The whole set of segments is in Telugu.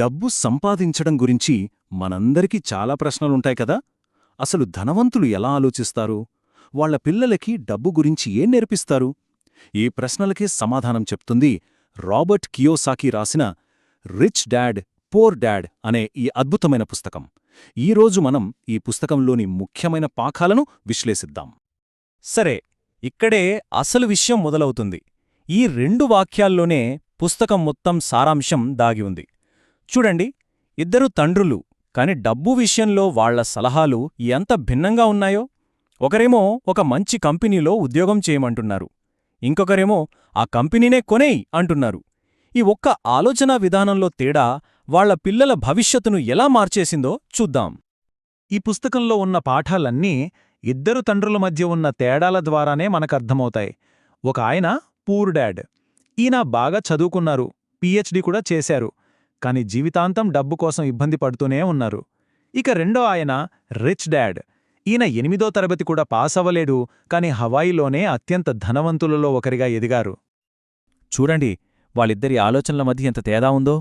డబ్బు సంపాదించడం గురించి మనందరికీ చాలా ప్రశ్నలుంటాయి కదా. అసలు ధనవంతులు ఎలా ఆలోచిస్తారు? వాళ్ళ పిల్లలకి డబ్బు గురించి ఏం నేర్పిస్తారు? ఈ ప్రశ్నలకే సమాధానం చెప్తుంది రాబర్ట్ కియోసాకి రాసిన రిచ్ డాడ్ పోర్ డాడ్ అనే ఈ అద్భుతమైన పుస్తకం. ఈరోజు మనం ఈ పుస్తకంలోని ముఖ్యమైన పాఠాలను విశ్లేషిద్దాం. సరే ఇక్కడే అసలు విషయం మొదలవుతుంది. ఈ రెండు వాక్యాల్లోనే పుస్తకం మొత్తం సారాంశం దాగి ఉంది. చూడండి ఇద్దరు తండ్రులు కాని డబ్బు విషయంలో వాళ్ళ సలహాలు ఎంత భిన్నంగా ఉన్నాయో. ఒకరేమో ఒక మంచి కంపెనీలో ఉద్యోగం చేయమంటున్నారు. ఇంకొకరేమో ఆ కంపెనీనే కొనేయ్ అంటున్నారు. ఈ ఒక్క ఆలోచనా విధానంలో తేడా వాళ్ళ పిల్లల భవిష్యత్తును ఎలా మార్చేసిందో చూద్దాం. ఈ పుస్తకంలో ఉన్న పాఠాలన్నీ ఇద్దరు తండ్రుల మధ్య ఉన్న తేడాల ద్వారానే మనకర్థమవుతాయి. ఒక ఆయన పూర్ డాడ్. ఈయన బాగా చదువుకున్నారు పీహెచ్డీ కూడా చేశారు. కాని జీవితాంతం డబ్బు కోసం ఇబ్బంది పడుతూనే ఉన్నారు. ఇక రెండో ఆయన రిచ్ డాడ్. ఈయన ఎనిమిదో తరగతి కూడా పాస్ అవ్వలేడు కాని హవాయిలోనే అత్యంత ధనవంతులలో ఒకరిగా ఎదిగారు. చూడండి వాళ్ళిద్దరి ఆలోచనల మధ్య ఎంత తేడా ఉందో.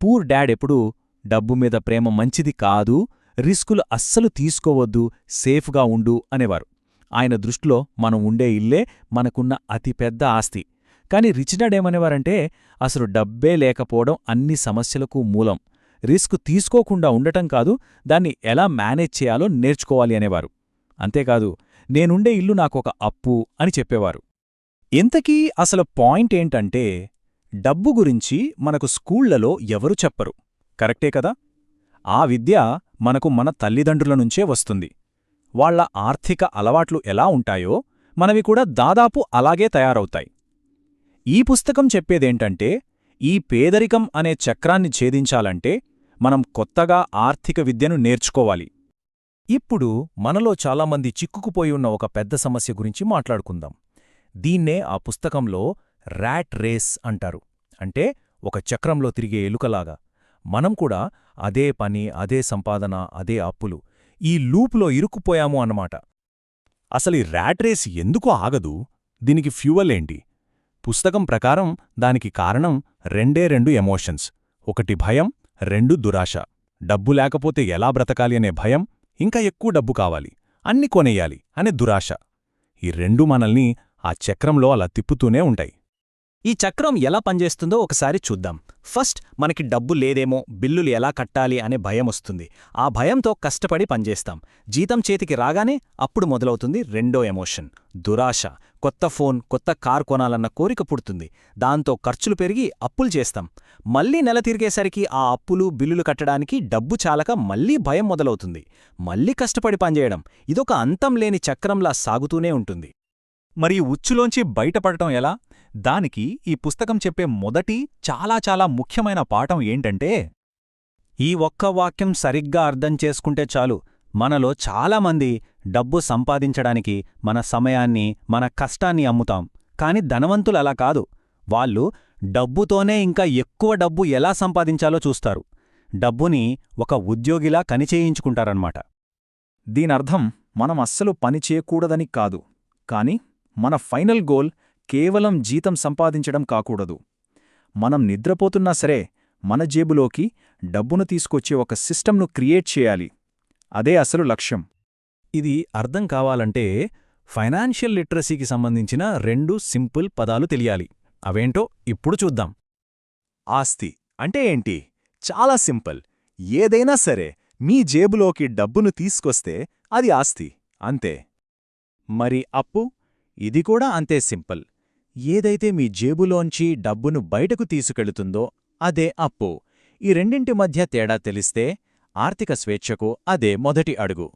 పూర్ డాడ్ ఎప్పుడూ డబ్బు మీద ప్రేమ మంచిది కాదు రిస్కులు అస్సలు తీసుకోవద్దు సేఫ్గా ఉండు అనేవారు. ఆయన దృష్టిలో మనం ఉండే ఇల్లే మనకున్న అతిపెద్ద ఆస్తి. కాని రిచ్ ఏమనేవారంటే అసలు డబ్బే లేకపోవడం అన్ని సమస్యలకు మూలం. రిస్క్ తీసుకోకుండా ఉండటం కాదు దాన్ని ఎలా మేనేజ్ చేయాలో నేర్చుకోవాలి అనేవారు. అంతేకాదు నేనుండే ఇల్లు నాకొక అప్పు అని చెప్పేవారు. ఇంతకీ అసలు పాయింట్ ఏంటంటే డబ్బు గురించి మనకు స్కూళ్ళలో ఎవరు చెప్పరు. కరెక్టే కదా? ఆ విద్య మనకు మన తల్లిదండ్రుల నుంచే వస్తుంది. వాళ్ళ ఆర్థిక అలవాట్లు ఎలా ఉంటాయో మనవి కూడా దాదాపు అలాగే తయారవుతాయి. ఈ పుస్తకం చెప్పేదేంటంటే ఈ పేదరికం అనే చక్రాన్ని ఛేదించాలంటే మనం కొత్తగా ఆర్థిక విద్యను నేర్చుకోవాలి. ఇప్పుడు మనలో చాలామంది చిక్కుకుపోయి ఉన్న ఒక పెద్ద సమస్య గురించి మాట్లాడుకుందాం. దీన్నే ఆ పుస్తకంలో ర్యాట్ రేస్ అంటారు. అంటే ఒక చక్రంలో తిరిగే ఎలుకలాగా. మనం కూడా అదే పని అదే సంపాదన అదే అప్పులు ఈ లూప్లో ఇరుక్కుపోయాము అన్నమాట. అసలు ఈ ర్యాట్ రేస్ ఎందుకు ఆగదు? దీనికి ఫ్యూవల్ ఏంటి పుస్తకం ప్రకారం దానికి కారణం రెండే రెండు ఎమోషన్స్. ఒకటి భయం రెండు దురాశ. డబ్బు లేకపోతే ఎలా బ్రతకాలి అనే భయం ఇంకా ఎక్కువ డబ్బు కావాలి. అన్ని కొనేయాలి అనే దురాశ. ఈ రెండు మనల్ని ఆ చక్రంలో అలా తిప్పుతూనే ఉంటాయి. ఈ చక్రం ఎలా పనిచేస్తుందో ఒకసారి చూద్దాం. ఫస్ట్ మనకి డబ్బు లేదేమో బిల్లులు ఎలా కట్టాలి అనే భయం వస్తుంది. ఆ భయంతో కష్టపడి పనిచేస్తాం. జీతం చేతికి రాగానే అప్పుడు మొదలవుతుంది రెండో ఎమోషన్. దురాశ. కొత్త ఫోన్ కొత్త కార్ కొనాలన్న కోరిక పుడుతుంది. దాంతో ఖర్చులు పెరిగి అప్పులు చేస్తాం. మళ్ళీ నెల తిరిగేసరికి ఆ అప్పులు బిల్లులు కట్టడానికి డబ్బు చాలక మళ్ళీ భయం మొదలవుతుంది. మళ్ళీ కష్టపడి పనిచేయడం. ఇదొక అంతం లేని చక్రంలా సాగుతూనే ఉంటుంది. మరి ఉచ్చులోంచి బయటపడటం ఎలా? దానికి ఈ పుస్తకం చెప్పే మొదటి చాలా చాలా ముఖ్యమైన పాఠం ఏంటంటే ఈ ఒక్క వాక్యం సరిగ్గా అర్థం చేసుకుంటే చాలు. మనలో చాలామంది డబ్బు సంపాదించడానికి మన సమయాన్ని మన కష్టాన్ని అమ్ముతాం. కాని ధనవంతులు అలా కాదు. వాళ్ళు డబ్బుతోనే ఇంకా ఎక్కువ డబ్బు ఎలా సంపాదించాలో చూస్తారు. డబ్బుని ఒక ఉద్యోగిలా కనిచేయించుకుంటారన్నమాట. దీనర్థం మనం అస్సలు పని చేయకూడదని కాదు. కాని మన ఫైనల్ గోల్ కేవలం జీతం సంపాదించడం కాకూడదు. మనం నిద్రపోతున్నా సరే మన జేబులోకి డబ్బును తీసుకొచ్చే ఒక సిస్టమ్ను క్రియేట్ చేయాలి. అదే అసలు లక్ష్యం. ఇది అర్థం కావాలంటే ఫైనాన్షియల్ లిటరసీకి సంబంధించిన రెండు సింపుల్ పదాలు తెలియాలి. అవేంటో ఇప్పుడు చూద్దాం. ఆస్తి అంటే ఏంటి? చాలా సింపుల్. ఏదైనా సరే మీ జేబులోకి డబ్బును తీసుకొస్తే అది ఆస్తి అంతే. మరి అప్పు? ఇది కూడా అంతే సింపుల్. ఏదైతే మీ జేబులోంచి డబ్బును బయటకు తీసుకెళుతుందో అదే అప్పు. ఈ రెండింటి మధ్య తేడా తెలిస్తే ఆర్థిక స్వేచ్ఛకు అదే మొదటి అడుగు.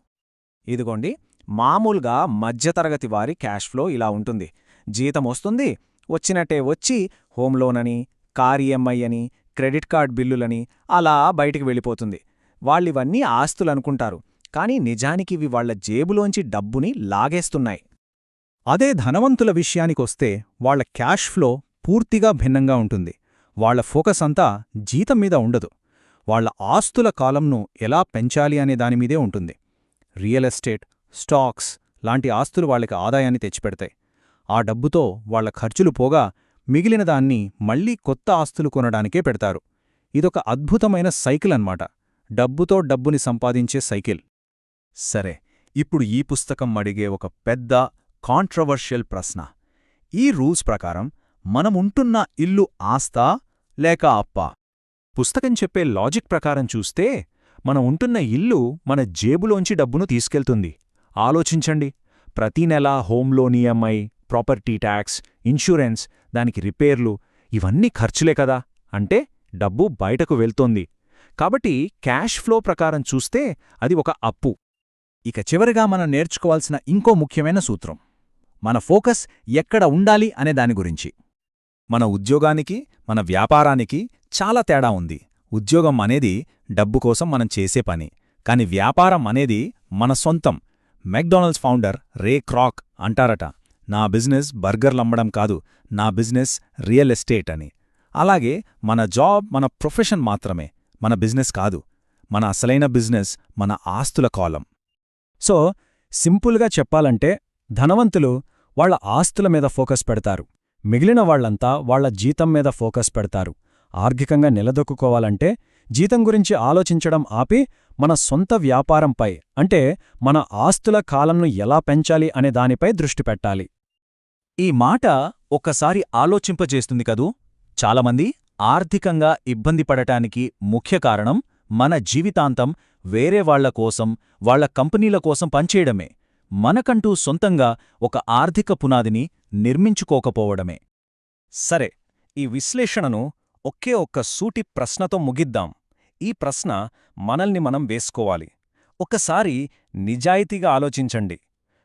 ఇదిగోండి మామూలుగా మధ్యతరగతి వారి క్యాష్ ఫ్లో ఇలా ఉంటుంది. జీతం వస్తుంది వచ్చినట్టే వచ్చి హోమ్ లోన్ అని కార్ ఈఎంఐ అని క్రెడిట్ కార్డ్ బిల్లులని అలా బయటికి వెళ్ళిపోతుంది. వాళ్ళివన్నీ ఆస్తులనుకుంటారు కానీ నిజానికివి వాళ్ళ జేబులోంచి డబ్బుని లాగేస్తున్నాయి. అదే ధనవంతుల విషయానికొస్తే వాళ్ళ క్యాష్ ఫ్లో పూర్తిగా భిన్నంగా ఉంటుంది. వాళ్ళ ఫోకస్ అంతా జీతం మీద ఉండదు. వాళ్ళ ఆస్తుల కాలంను ఎలా పెంచాలి అనే దానిమీదే ఉంటుంది. రియల్ ఎస్టేట్ స్టాక్స్ లాంటి ఆస్తులు వాళ్ళకి ఆదాయాన్ని తెచ్చిపెడతాయి. ఆ డబ్బుతో వాళ్ళ ఖర్చులు పోగా మిగిలిన దాన్ని మళ్ళీ కొత్త ఆస్తులు కొనడానికే పెడతారు. ఇదొక అద్భుతమైన సైకిల్ అన్నమాట. డబ్బుతో డబ్బుని సంపాదించే సైకిల్. సరే ఇప్పుడు ఈ పుస్తకం అడిగే ఒక పెద్ద కాంట్రవర్షియల్ ప్రశ్న. ఈ రూల్స్ ప్రకారం మనముంటున్న ఇల్లు ఆస్తా లేక అప్పా. పుస్తకం చెప్పే లాజిక్ ప్రకారం చూస్తే మనం ఉంటున్న ఇల్లు మన జేబులోంచి డబ్బును తీసుకెళ్తుంది. ఆలోచించండి. ప్రతి నెలా home loan EMI property tax insurance దానికి రిపేర్లు ఇవన్నీ ఖర్చులే కదా. అంటే డబ్బు బయటకు వెళ్తోంది. కాబట్టి క్యాష్ ఫ్లో ప్రకారం చూస్తే అది ఒక అప్పు. ఇక చివరిగా మనం నేర్చుకోవాల్సిన ఇంకో ముఖ్యమైన సూత్రం. మన ఫోకస్ ఎక్కడ ఉండాలి అనే దాని గురించి. మన ఉద్యోగానికి మన వ్యాపారానికి చాలా తేడా ఉంది. ఉద్యోగం అనేది డబ్బు కోసం మనం చేసే పని. కాని వ్యాపారం అనేది మన సొంతం. మెక్డొనాల్డ్స్ ఫౌండర్ రే క్రాక్ అంటారట నా బిజినెస్ బర్గర్లమ్మడం కాదు నా బిజినెస్ రియల్ ఎస్టేట్ అని. అలాగే మన జాబ్ మన ప్రొఫెషన్ మాత్రమే మన బిజినెస్ కాదు మన అసలైన బిజినెస్ మన ఆస్తుల కాలం. సో సింపుల్గా చెప్పాలంటే ధనవంతులు వాళ్ళ ఆస్తుల మీద ఫోకస్ పెడతారు. మిగిలిన వాళ్ళంతా వాళ్ళ జీతం మీద ఫోకస్ పెడతారు. ఆర్థికంగా నిలదొక్కుకోవాలంటే జీతం గురించి ఆలోచించడం ఆపి మన సొంత వ్యాపారంపై అంటే మన ఆస్తుల కాలంను ఎలా పెంచాలి అనే దానిపై దృష్టి పెట్టాలి. ఈ మాట ఒక్కసారి ఆలోచింపజేస్తుంది కదూ? చాలామంది ఆర్థికంగా ఇబ్బంది పడటానికి ముఖ్య కారణం మన జీవితాంతం వేరే వాళ్ళ కోసం వాళ్ళ కంపెనీల కోసం పనిచేయడమే. మనకంటూ సొంతంగా ఒక ఆర్థిక పునాదిని నిర్మించుకోకపోవడమే. సరే ఈ విశ్లేషణను ఒకే ఒక్క సూటి ప్రశ్నతో ముగిద్దాం. ఈ ప్రశ్న మనల్ని మనం వేసుకోవాలి. ఒకసారి నిజాయితీగా ఆలోచించండి.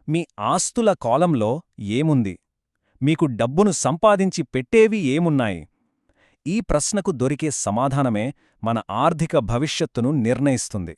మీ ఆస్తుల కాలంలో ఏముంది? మీకు డబ్బును సంపాదించి పెట్టేవి ఏమున్నాయి? ఈ ప్రశ్నకు దొరికే సమాధానమే మన ఆర్థిక భవిష్యత్తును నిర్ణయిస్తుంది.